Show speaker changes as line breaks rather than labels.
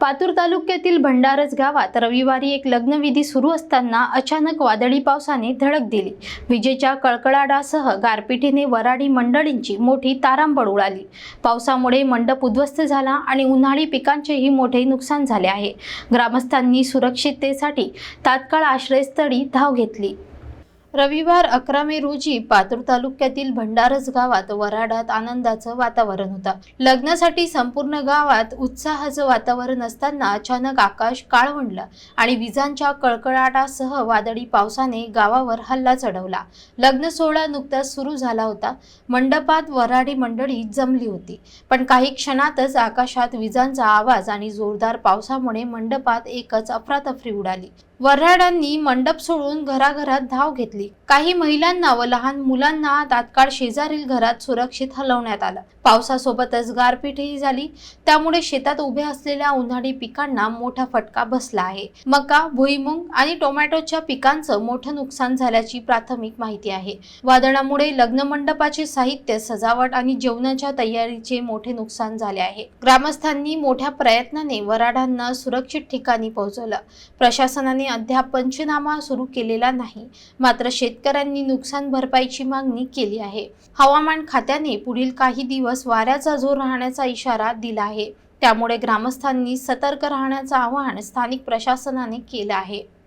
पातूर तालुक्यातील भंडारस गावात रविवारी एक लग्नविधी सुरू असताना अचानक वादळी पावसाने धडक दिली. विजेच्या कळकळाडासह गारपिटीने वराडी मंडळींची मोठी तारांबळ उडाली. पावसामुळे मंडप उद्ध्वस्त झाला आणि उन्हाळी पिकांचेही मोठे नुकसान झाले आहे. ग्रामस्थांनी सुरक्षिततेसाठी तात्काळ आश्रयस्थळी धाव घेतली. रविवार अकरा मे रोजी पातूर तालुक्यातील भंडारस गावात वराडात आनंदाचं वातावरण होतं. लग्नासाठी संपूर्ण गावात उत्साहाचं वातावरण असताना अचानक आकाश काळवंडलं आणि विजांच्या कळकळाटासह वादळी पावसाने गावावर हल्ला चढवला. लग्न सोहळा नुकताच सुरू झाला होता. मंडपात वराडी मंडळी जमली होती. पण काही क्षणातच आकाशात विजांचा आवाज आणि जोरदार पावसामुळे मंडपात एकच अफरातफरी उडाली. वऱ्हाडांनी मंडप सोडून घराघरात धाव घेतली. काही महिलांना व लहान मुलांना तात्काळ शेजारील घरात सुरक्षित हलवण्यात आलं. पावसासोबतच गारपीटही झाली. त्यामुळे शेतात उभ्या असलेल्या उन्हाळी पिकांना मोठा फटका बसला आहे. मका भुईमुंग आणि टोमॅटोच्या पिकांचं मोठं नुकसान झाल्याची प्राथमिक माहिती आहे. वादळामुळे लग्न मंडपाचे साहित्य सजावट आणि जेवणाच्या तयारीचे मोठे नुकसान झाले आहे. ग्रामस्थांनी मोठ्या प्रयत्नाने वराडांना सुरक्षित ठिकाणी पोहोचवलं. प्रशासनाने अद्याप पंचनामा सुरू केलेला नाही. मात्र शेतकऱ्यांनी नुकसान भरपाईची मागणी केली आहे. हवामान खात्याने पुढील काही दिवस वाऱ्याचा जोर राहण्याचा इशारा दिला आहे. त्यामुळे ग्रामस्थांनी सतर्क राहण्याचं आवाहन स्थानिक प्रशासनाने केलं आहे.